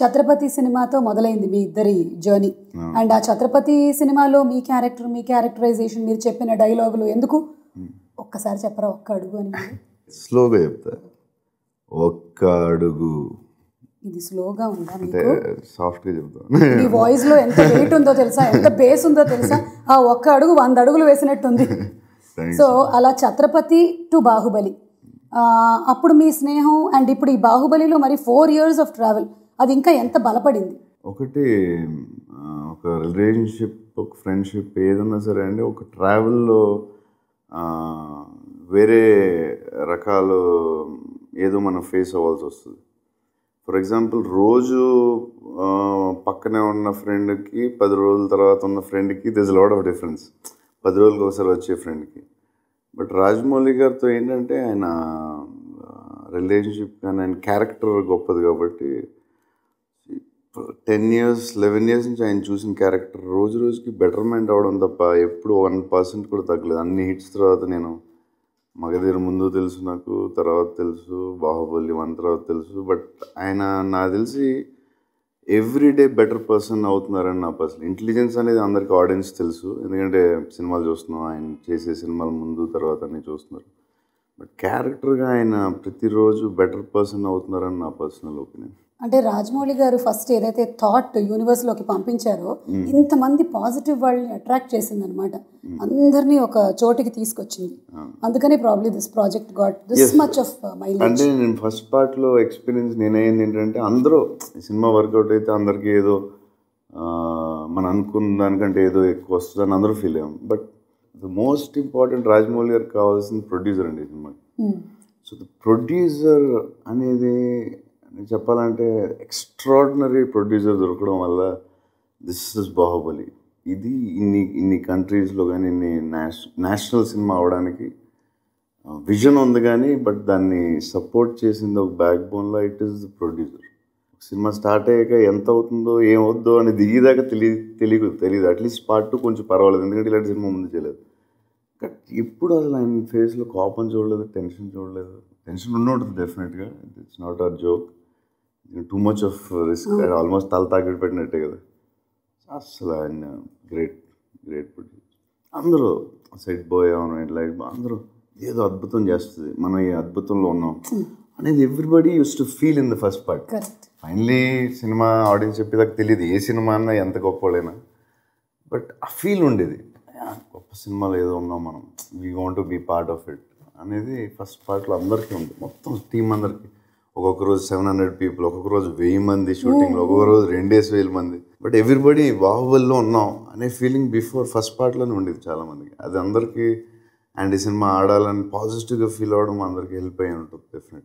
ఛత్రపతి సినిమాతో మొదలైంది మీ ఇద్దరి జర్నీ అండ్ ఆ ఛత్రపతి సినిమాలో మీ క్యారెక్టర్ మీ క్యారెక్టరైజేషన్ మీరు చెప్పిన డైలాగులు ఎందుకు? ఒక్కసారి చెప్పరా ఒక్క అడుగు అని? స్లోగా చెప్తా. ఒక్క అడుగు. ఇది స్లోగా ఉందా అంటే సాఫ్ట్గా చెప్తా. మీ వాయిస్లో ఎంత వెయిట్ ఉందో తెలుసా? ఎంత బేస్ ఉందో తెలుసా? ఆ ఒక్క అడుగు వంద అడుగులు వేసినట్టుంది. సో అలా ఛత్రపతి టు బాహుబలి. అప్పుడు మీ స్నేహం అండ్ ఇప్పుడు ఈ బాహుబలిలో మరి ఫోర్ ఇయర్స్ ఆఫ్ ట్రావెల్ అది ఇంకా ఎంత బలపడింది? ఒకటి ఒక రిలేషన్షిప్ ఒక ఫ్రెండ్షిప్ ఏదన్నా సరే అండి ఒక ట్రావెల్లో వేరే రకాలు ఏదో మనం ఫేస్ అవ్వాల్సి వస్తుంది. ఫర్ ఎగ్జాంపుల్ రోజు పక్కనే ఉన్న ఫ్రెండ్కి పది రోజుల తర్వాత ఉన్న ఫ్రెండ్కి దిస్ లాడ్ ఆఫ్ డిఫరెన్స్. పది రోజులకి ఒకసారి వచ్చే ఫ్రెండ్కి. బట్ రాజమౌళి గారితో ఏంటంటే ఆయన రిలేషన్షిప్ కానీ ఆయన క్యారెక్టర్ గొప్పది కాబట్టి టెన్ ఇయర్స్ లెవెన్ ఇయర్స్ నుంచి ఆయన చూసిన క్యారెక్టర్ రోజు రోజుకి బెటర్మెంట్ అవడం తప్ప ఎప్పుడు వన్ పర్సెంట్ కూడా తగ్గలేదు. అన్ని హిట్స్ తర్వాత నేను మగధీర ముందు తెలుసు నాకు తర్వాత తెలుసు బాహుబలి వన్ తర్వాత తెలుసు బట్ ఆయన నాకు తెలిసి ఎవ్రీడే బెటర్ పర్సన్ అవుతున్నారని నా పర్సన్ ఇంటెలిజెన్స్ అనేది అందరికీ ఆడియన్స్ తెలుసు. ఎందుకంటే సినిమాలు చూస్తున్నాం ఆయన చేసే సినిమాలు ముందు తర్వాత అన్నీ చూస్తున్నారు. బట్ క్యారెక్టర్గా ఆయన ప్రతిరోజు బెటర్ పర్సన్ అవుతున్నారని నా పర్సనల్ ఒపీనియన్ అంటే రాజమౌళి గారు ఫస్ట్ ఏదైతే థాట్ యూనివర్స్లోకి పంపించారో ఇంతమంది పాజిటివ్ వాళ్ళని అట్రాక్ట్ చేసింది అనమాట అందరినీ ఒక చోటికి తీసుకొచ్చింది. అందుకని probably this project got this much of mileage అంటే నేను ఫస్ట్ పార్ట్లో ఎక్స్పీరియన్స్ నేనైంది ఏంటంటే అందరూ సినిమా వర్కౌట్ అయితే అందరికీ ఏదో మనం అనుకున్న దానికంటే ఏదో ఎక్కువ వస్తుందని అందరూ ఫీల్ అయ్యాం. But the most important Rajamouli గారికి కావాల్సిన ప్రొడ్యూసర్ అండి సినిమాకి. సో ద ప్రొడ్యూసర్ అనేది నేను చెప్పాలంటే ఎక్స్ట్రాడినరీ ప్రొడ్యూసర్ దొరకడం వల్ల దిస్ ఇస్ బాహుబలి. ఇది ఇన్ని ఇన్ని కంట్రీస్లో కానీ ఇన్ని నేష్ నేషనల్ సినిమా అవడానికి విజన్ ఉంది కానీ బట్ దాన్ని సపోర్ట్ చేసింది ఒక బ్యాక్ బోన్లో it is the producer. Cinema start అయ్యాక ఎంత అవుతుందో ఏమవుద్దో అని దిగేదాకా తెలియ తెలియదు తెలియదు అట్లీస్ట్ పార్ట్ టూ కొంచెం పర్వాలేదు. ఎందుకంటే ఇలాంటి సినిమా ముందు చేయలేదు. బట్ ఇప్పుడు అసలు ఆయన ఫేస్లో కోపం చూడలేదు టెన్షన్ చూడలేదు. టెన్షన్ ఉండి ఉంటుంది డెఫినెట్గా it's not a joke too much of risk almost తల తాకిడి పెట్టినట్టే కదా. అసలు ఆయన గ్రేట్ గ్రేట్ ప్రొడ్యూసర్ అందరూ సెట్ బాయ్ అవును లైట్ అందరూ ఏదో అద్భుతం చేస్తుంది. మనం ఈ అద్భుతంలో ఉన్నాం అనేది everybody used to feel in the first part finally cinema audience చెప్పేదాకా తెలియదు ఏ సినిమా అన్నా ఎంత గొప్పవాడైనా బట్ ఆ ఫీల్ ఉండేది. "ఆ, గొప్ప సినిమాలు ఏదో ఉన్నాం మనం. We want to be part of it అనేది ఫస్ట్ పార్ట్లో అందరికీ ఉంది. మొత్తం టీం అందరికీ. ఒక్కొక్క రోజు సెవెన్ హండ్రెడ్ పీపుల్ ఒక్కొక్క రోజు వెయ్యి మంది షూటింగ్లో ఒక్కొక్క రోజు రెండేసి వేల మంది. బట్ ఎవ్రీబడి బాహుబలిలో ఉన్నాం అనే ఫీలింగ్ బిఫోర్ ఫస్ట్ పార్ట్లోనే ఉండేది చాలామందికి. అది అందరికీ అండ్ ఈ సినిమా ఆడాలని పాజిటివ్గా ఫీల్ అవ్వడం అందరికీ హెల్ప్ అయ్యి ఉంటుంది డెఫినెట్